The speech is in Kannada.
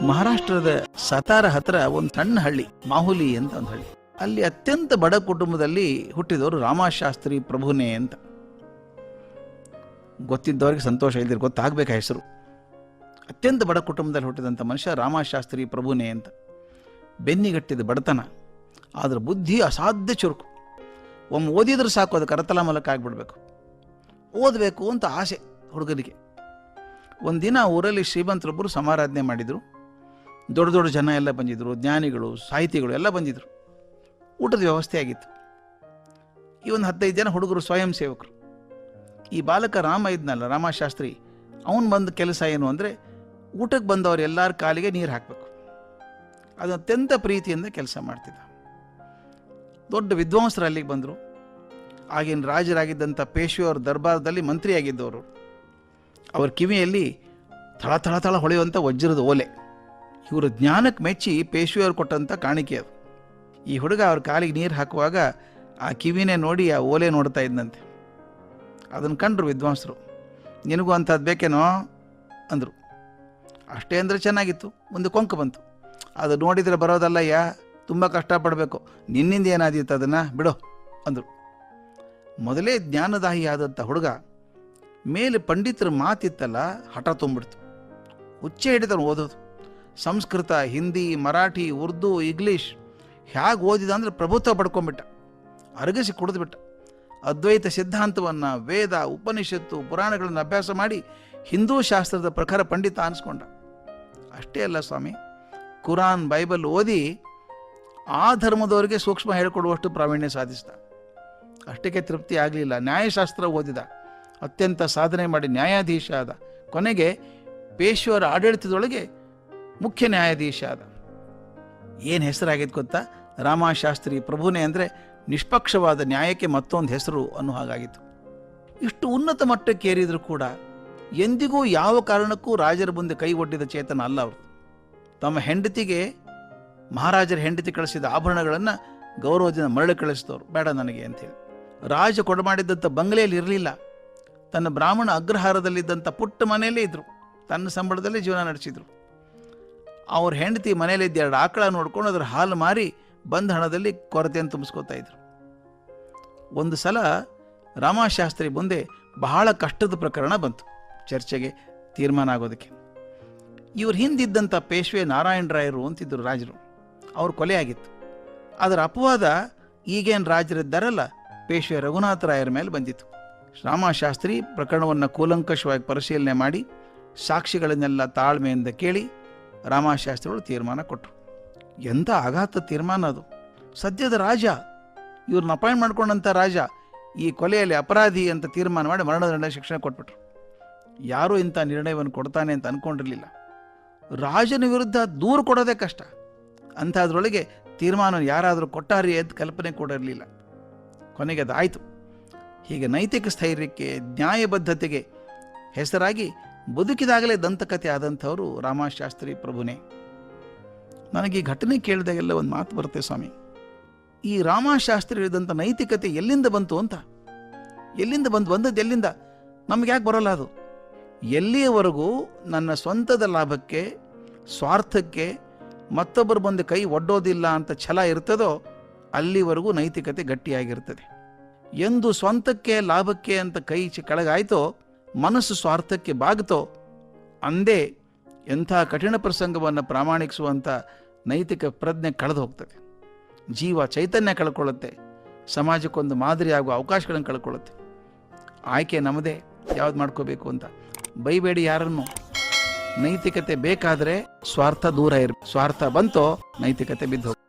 ಮಹಾರಾಷ್ಟ್ರದ ಸತಾರ ಹತ್ರ ಒಂದು ಸಣ್ಣ ಹಳ್ಳಿ, ಮಾಹುಲಿ ಅಂತ ಒಂದು ಹಳ್ಳಿ. ಅಲ್ಲಿ ಅತ್ಯಂತ ಬಡ ಕುಟುಂಬದಲ್ಲಿ ಹುಟ್ಟಿದವರು ರಾಮಶಾಸ್ತ್ರಿ ಪ್ರಭುನೇ ಅಂತ. ಗೊತ್ತಿದ್ದವರಿಗೆ ಸಂತೋಷ ಇಲ್ದಿರ ಗೊತ್ತಾಗಬೇಕ ಹೆಸರು? ಅತ್ಯಂತ ಬಡ ಕುಟುಂಬದಲ್ಲಿ ಹುಟ್ಟಿದಂಥ ಮನುಷ್ಯ ರಾಮಶಾಸ್ತ್ರಿ ಪ್ರಭುನೇ ಅಂತ. ಬೆನ್ನಿಗಟ್ಟಿದ ಬಡತನ, ಆದ್ರ ಬುದ್ಧಿ ಅಸಾಧ್ಯ ಚುರುಕು. ಒಮ್ಮೆ ಓದಿದ್ರೆ ಸಾಕು, ಅದು ಕರತಲ ಮೂಲಕ ಆಗಿಬಿಡ್ಬೇಕು. ಓದಬೇಕು ಅಂತ ಆಸೆ ಹುಡುಗನಿಗೆ ಒಂದಿನ ಊರಲ್ಲಿ ಶ್ರೀಮಂತರೊಬ್ಬರು ಸಮಾರಾಧನೆ ಮಾಡಿದರು. ದೊಡ್ಡ ದೊಡ್ಡ ಜನ ಎಲ್ಲ ಬಂದಿದ್ದರು ಜ್ಞಾನಿಗಳು, ಸಾಹಿತಿಗಳು ಎಲ್ಲ ಬಂದಿದ್ದರು ಊಟದ ವ್ಯವಸ್ಥೆ ಆಗಿತ್ತು. ಈ ಒಂದು ಹದಿನೈದು ಜನ ಹುಡುಗರು ಸ್ವಯಂ ಸೇವಕರು. ಈ ಬಾಲಕ ರಾಮ ಇದ್ನಲ್ಲ, ರಾಮಶಾಸ್ತ್ರಿ, ಅವನು ಬಂದ ಕೆಲಸ ಏನು ಅಂದರೆ ಊಟಕ್ಕೆ ಬಂದವರು ಎಲ್ಲರ ಕಾಲಿಗೆ ನೀರು ಹಾಕಬೇಕು. ಅದು ಅತ್ಯಂತ ಪ್ರೀತಿಯಿಂದ ಕೆಲಸ ಮಾಡ್ತಿದ್ದ. ದೊಡ್ಡ ವಿದ್ವಾಂಸರು ಅಲ್ಲಿಗೆ ಬಂದರು. ಆಗಿನ ರಾಜರಾಗಿದ್ದಂಥ ಪೇಶ್ವೆಯವ್ರ ದರ್ಬಾರದಲ್ಲಿ ಮಂತ್ರಿಯಾಗಿದ್ದವರು. ಅವ್ರ ಕಿವಿಯಲ್ಲಿ ಥಳ ಥಳ ಥಳ ಹೊಳೆಯುವಂಥ ವಜ್ರದ ಓಲೆ. ಇವರು ಜ್ಞಾನಕ್ಕೆ ಮೆಚ್ಚಿ ಪೇಶ್ವೆಯವ್ರು ಕೊಟ್ಟಂಥ ಕಾಣಿಕೆ ಅದು. ಈ ಹುಡುಗ ಅವ್ರ ಕಾಲಿಗೆ ನೀರು ಹಾಕುವಾಗ ಆ ಕಿವಿನೇ ನೋಡಿ ಆ ಓಲೆ ನೋಡ್ತಾ ಇದ್ದಂತೆ ಅದನ್ನು ಕಂಡ್ರು ವಿದ್ವಾಂಸರು. ನಿನಗೂ ಅಂಥದ್ದು ಬೇಕೇನೋ? ಅಂದರು. ಅಷ್ಟೇ ಅಂದರೆ ಚೆನ್ನಾಗಿತ್ತು. ಒಂದು ಕೊಂಕು ಬಂತು. ಅದು ನೋಡಿದರೆ ಬರೋದಲ್ಲಯ್ಯ, ತುಂಬ ಕಷ್ಟಪಡಬೇಕು. ನಿನ್ನಿಂದ ಏನಾದಿತ್ತು ಅದನ್ನು? ಬಿಡೋ, ಅಂದರು. ಮೊದಲೇ ಜ್ಞಾನದಾಹಿ ಆದಂಥ ಹುಡುಗ ಮೇಲೆ ಪಂಡಿತರ ಮಾತಿತ್ತಲ್ಲ, ಹಠ ತುಂಬಿಡ್ತು. ಹುಚ್ಚೆ ಹಿಡಿದನು ಓದೋದು. ಸಂಸ್ಕೃತ, ಹಿಂದಿ, ಮರಾಠಿ, ಉರ್ದು, ಇಂಗ್ಲೀಷ್ ಹೇಗೆ ಓದಿದ ಅಂದರೆ ಪ್ರಭುತ್ವ ಪಡ್ಕೊಂಬಿಟ್ಟ ಅರಗಿಸಿ ಕುಡಿದ್ಬಿಟ್ಟ. ಅದ್ವೈತ ಸಿದ್ಧಾಂತವನ್ನು ವೇದ, ಉಪನಿಷತ್ತು, ಪುರಾಣಗಳನ್ನು ಅಭ್ಯಾಸ ಮಾಡಿ ಹಿಂದೂ ಶಾಸ್ತ್ರದ ಪ್ರಖರ ಪಂಡಿತ ಅನಿಸ್ಕೊಂಡ. ಅಷ್ಟೇ ಅಲ್ಲ ಸ್ವಾಮಿ, ಕುರಾನ್, ಬೈಬಲ್ ಓದಿ ಆ ಧರ್ಮದವರಿಗೆ ಸೂಕ್ಷ್ಮ ಹೇಳಿಕೊಡುವಷ್ಟು ಪ್ರಾವೀಣ್ಯ ಸಾಧಿಸಿದ. ಅಷ್ಟಕ್ಕೆ ತೃಪ್ತಿ ಆಗಲಿಲ್ಲ. ನ್ಯಾಯಶಾಸ್ತ್ರ ಓದಿದ. ಅತ್ಯಂತ ಸಾಧನೆ ಮಾಡಿ ನ್ಯಾಯಾಧೀಶ ಆದ. ಕೊನೆಗೆ ಪೇಶ್ವರ ಆಡಳಿತದೊಳಗೆ ಮುಖ್ಯ ನ್ಯಾಯಾಧೀಶ ಆದ. ಏನು ಹೆಸರಾಗಿದ್ದು ಗೊತ್ತಾ? ರಾಮಶಾಸ್ತ್ರಿ ಪ್ರಭುನೇ ಅಂದರೆ ನಿಷ್ಪಕ್ಷವಾದ ನ್ಯಾಯಕ್ಕೆ ಮತ್ತೊಂದು ಹೆಸರು ಅನ್ನೋ ಹಾಗಾಗಿತ್ತು. ಇಷ್ಟು ಉನ್ನತ ಮಟ್ಟಕ್ಕೆ ಏರಿದರೂ ಕೂಡ ಎಂದಿಗೂ ಯಾವ ಕಾರಣಕ್ಕೂ ರಾಜರ ಮುಂದೆ ಕೈ ಒಡ್ಡಿದ ಚೇತನ ಅಲ್ಲ ಅವರು. ತಮ್ಮ ಹೆಂಡತಿಗೆ ಮಹಾರಾಜರ ಹೆಂಡತಿ ಕಳಿಸಿದ ಆಭರಣಗಳನ್ನು ಗೌರವದಿಂದ ಮರಳಿ ಕಳಿಸಿದವರು. ಬೇಡ ನನಗೆ ಅಂತೇಳಿ ರಾಜ ಕೊಡಮಾಡಿದ್ದಂಥ ಬಂಗಲೆಯಲ್ಲಿ ಇರಲಿಲ್ಲ. ತನ್ನ ಬ್ರಾಹ್ಮಣ ಅಗ್ರಹಾರದಲ್ಲಿದ್ದಂಥ ಪುಟ್ಟ ಮನೆಯಲ್ಲೇ ಇದ್ದರು ತನ್ನ ಸಂಬಳದಲ್ಲೇ ಜೀವನ ನಡೆಸಿದರು. ಅವ್ರ ಹೆಂಡತಿ ಮನೆಯಲ್ಲಿದ್ದ ಎರಡು ಆಕಳ ನೋಡ್ಕೊಂಡು ಅದ್ರ ಹಾಲು ಮಾರಿ ಬಂದ ಹಣದಲ್ಲಿ ಕೊರತೆಯನ್ನು ತುಂಬಿಸ್ಕೋತಾ ಇದ್ರು. ಒಂದು ಸಲ ರಾಮಶಾಸ್ತ್ರಿ ಮುಂದೆ ಬಹಳ ಕಷ್ಟದ ಪ್ರಕರಣ ಬಂತು, ಚರ್ಚೆಗೆ ತೀರ್ಮಾನ ಆಗೋದಕ್ಕೆ. ಇವ್ರ ಹಿಂದಿದ್ದಂಥ ಪೇಶ್ವೆ ನಾರಾಯಣ ರಾಯರು ಅಂತಿದ್ದರು ರಾಜರು. ಅವ್ರ ಕೊಲೆ ಆಗಿತ್ತು. ಅದರ ಅಪವಾದ ಈಗೇನು ರಾಜರಿದ್ದಾರಲ್ಲ, ಪೇಶ್ವೆ ರಘುನಾಥ ರಾಯರ ಮೇಲೆ ಬಂದಿತ್ತು. ರಾಮಶಾಸ್ತ್ರಿ ಪ್ರಕರಣವನ್ನು ಕೂಲಂಕಷವಾಗಿ ಪರಿಶೀಲನೆ ಮಾಡಿ ಸಾಕ್ಷಿಗಳನ್ನೆಲ್ಲ ತಾಳ್ಮೆಯಿಂದ ಕೇಳಿ ರಾಮಶಾಸ್ತ್ರಿಗಳು ತೀರ್ಮಾನ ಕೊಟ್ಟರು. ಎಂಥ ಆಘಾತ ತೀರ್ಮಾನ ಅದು? ಸದ್ಯದ ರಾಜ, ಇವ್ರನ್ನ ಅಪಾಯಿಂಟ್ ಮಾಡ್ಕೊಂಡಂಥ ರಾಜ ಈ ಕೊಲೆಯಲ್ಲಿ ಅಪರಾಧಿ ಅಂತ ತೀರ್ಮಾನ ಮಾಡಿ ಮರಣದಂಡ ಶಿಕ್ಷಣ ಕೊಟ್ಬಿಟ್ರು. ಯಾರೂ ಇಂಥ ನಿರ್ಣಯವನ್ನು ಕೊಡ್ತಾನೆ ಅಂತ ಅಂದ್ಕೊಂಡಿರಲಿಲ್ಲ ರಾಜನ ವಿರುದ್ಧ ದೂರು ಕೊಡೋದೇ ಕಷ್ಟ. ಅಂಥದ್ರೊಳಗೆ ತೀರ್ಮಾನ ಯಾರಾದರೂ ಕೊಟ್ಟಾರಿ ಅಂತ ಕಲ್ಪನೆ ಕೊಡಿರಲಿಲ್ಲ ಕೊನೆಗೆ ಅದಾಯಿತು. ಹೀಗೆ ನೈತಿಕ ಸ್ಥೈರ್ಯಕ್ಕೆ, ನ್ಯಾಯಬದ್ಧತೆಗೆ ಹೆಸರಾಗಿ ಬದುಕಿದಾಗಲೇ ದಂತಕಥೆ ಆದಂಥವರು ರಾಮಶಾಸ್ತ್ರಿ ಪ್ರಭುನೇ. ನನಗೆ ಈ ಘಟನೆ ಕೇಳಿದಾಗೆಲ್ಲ ಒಂದು ಮಾತು ಬರುತ್ತೆ ಸ್ವಾಮಿ. ಈ ರಾಮಶಾಸ್ತ್ರಿ ಹೇಳಿದಂಥ ನೈತಿಕತೆ ಎಲ್ಲಿಂದ ಬಂತು ಅಂತ? ಎಲ್ಲಿಂದ ಬಂದು ಬಂದದ್ದು ಎಲ್ಲಿಂದ? ನಮ್ಗೆ ಯಾಕೆ ಬರೋಲ್ಲ ಅದು? ಎಲ್ಲಿಯವರೆಗೂ ನನ್ನ ಸ್ವಂತದ ಲಾಭಕ್ಕೆ, ಸ್ವಾರ್ಥಕ್ಕೆ ಮತ್ತೊಬ್ಬರು ಬಂದು ಕೈ ಒಡ್ಡೋದಿಲ್ಲ ಅಂತ ಛಲ ಇರ್ತದೋ, ಅಲ್ಲಿವರೆಗೂ ನೈತಿಕತೆ ಗಟ್ಟಿಯಾಗಿರ್ತದೆ. ಎಂದು ಸ್ವಂತಕ್ಕೆ, ಲಾಭಕ್ಕೆ ಅಂತ ಕೈ ಕೆಳಗಾಯ್ತೋ ಮನಸ್ಸು ಸ್ವಾರ್ಥಕ್ಕೆ ಬಾಗ್ತೋ ಅಂದೇ ಎಂಥ ಕಠಿಣ ಪ್ರಸಂಗವನ್ನು ಪ್ರಾಮಾಣಿಕಿಸುವಂಥ ನೈತಿಕ ಪ್ರಜ್ಞೆ ಕಳೆದು ಹೋಗ್ತದೆ. ಜೀವ ಚೈತನ್ಯ ಕಳ್ಕೊಳ್ಳುತ್ತೆ. ಸಮಾಜಕ್ಕೊಂದು ಮಾದರಿ ಆಗುವ ಅವಕಾಶಗಳನ್ನು ಕಳ್ಕೊಳ್ಳುತ್ತೆ. ಆಯ್ಕೆ ನಮ್ಮದೇ, ಯಾವ್ದು ಮಾಡ್ಕೋಬೇಕು ಅಂತ. ಬೈಬೇಡಿ ಯಾರನ್ನು. ನೈತಿಕತೆ ಬೇಕಾದರೆ ಸ್ವಾರ್ಥ ದೂರ ಇರಬೇಕು. ಸ್ವಾರ್ಥ ಬಂತೋ, ನೈತಿಕತೆ ಬಿದ್ದು.